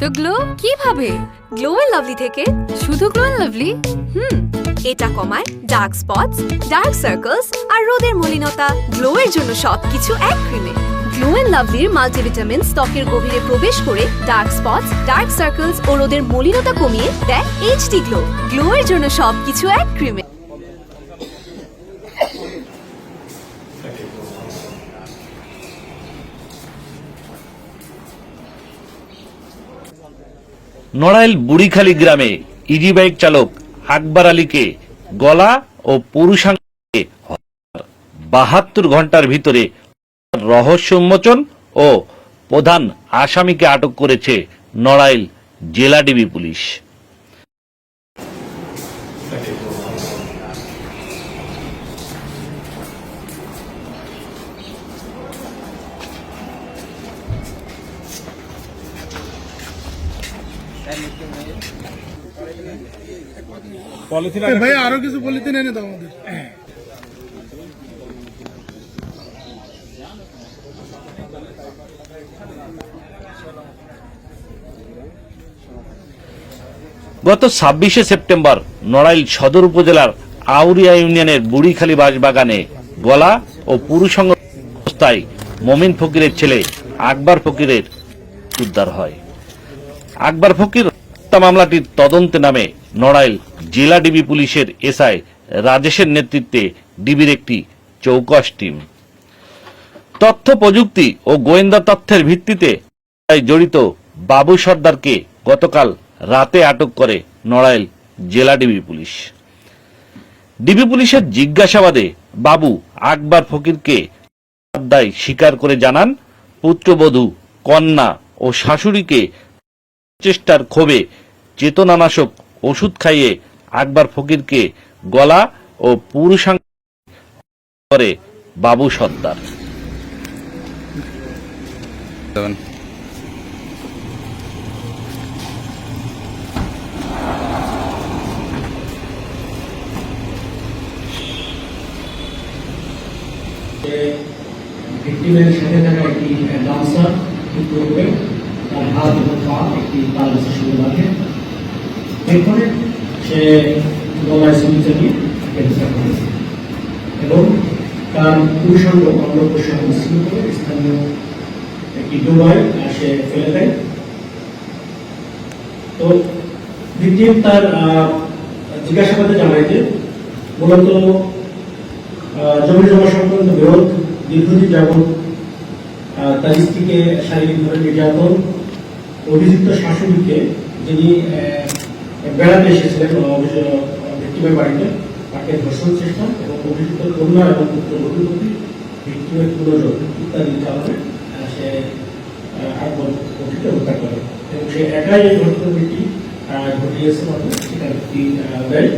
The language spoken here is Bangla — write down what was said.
তো গ্লো কীভাবে? গ্লো এন্ড লাভলি থেকে? শুধু গ্লো এন্ড লাভলি হুম, এটা কমায় ডার্ক স্পটস ডার্ক সার্কেলস আর রোদের মলিনতা। গ্লো এর জন্য সবকিছু এক ক্রিমে গ্লো এন্ড লাভলির মাল্টিভিটামিন ত্বকের গভীরে প্রবেশ করে ডার্ক স্পটস ডার্ক সার্কেলস ও রোদের মলিনতা কমিয়ে দেয় এইচডি গ্লো গ্লো এর জন্য সবকিছু এক ক্রিমে নড়াইল বুড়িখালী গ্রামে ইজি বাইক চালক আকবর আলীকে গলা ও পুরুষাঙ্গে বাহাত্তর ঘণ্টার ভিতরে রহস্য উন্মোচন ও প্রধান আসামিকে আটক করেছে নড়াইল জেলা ডিবি পুলিশ। ভাই আরও কিছু পলিথিন এনে দাও আমাদের। গত ছাব্বিশে সেপ্টেম্বর নড়াইল সদর উপজেলার আউরিয়া ইউনিয়নের বুড়িখালী বাগানে গলা ও পুরুষঙ্গ অবস্থায় মমিন ফকিরের ছেলে আকবর ফকিরের উদ্ধার হয়। আকবর ফকির মামলাটির তদন্তে নামে নড়াইল জেলা ডিবি পুলিশের এসআই রাজেশের নেতৃত্বে ডিবির একটি চৌকস টিম। তথ্য, প্রযুক্তি ও গোয়েন্দা তথ্যের ভিত্তিতে জড়িত বাবু সর্দারকে গতকাল রাতে আটক করে নড়াইল জেলা ডিবি পুলিশ। ডিবি পুলিশের জিজ্ঞাসাবাদে বাবু আকবর ফকিরকে স্বীকার করে জানান, পুত্রবধূ, কন্যা ও শাশুড়িকে চেষ্টার ক্ষোভে চেতনানাশক ওষুধ খাইয়ে আকবর ফকিরকে গলা ও পুরুষাঙ্গ করে বাবু সর্দার। ভিক্টিমের সাথে থাকা একটি ডান্সার উপরে হাত এবং একটি সঙ্গে বাঁধে এরপরে সে গলায় সুবিচা দিয়ে তাকে করেছে এবং তার পুরুষাঙ্গ অন্য পোশাক মিশ্রিত করে স্থানীয় একটি ডোবায় সে ফেলে দেয়। তো ভিক্টিম তার জিজ্ঞাসাবাদে জানায় যে মূলত জমি জমা সংক্রান্ত বিরোধ দীর্ঘদিন যাবৎ তার স্ত্রীকে শারীরিকভাবে নির্যাতন অভিযুক্ত শাশুড়িকে যিনি বেড়াতে এসেছিলেন ভিক্টিমের বাড়িতে তাকে ধর্ষণ চেষ্টা এবং অভিযুক্ত কন্যা এবং পুত্র বধূপতি ভিক্টিমের পুনর্জন ইত্যাদি কারণে সে কঠিকে হত্যা করে। এবং সে একাই এই ঘটনাটি ঘটিয়েছে মানে সেটা আহ, দেয়।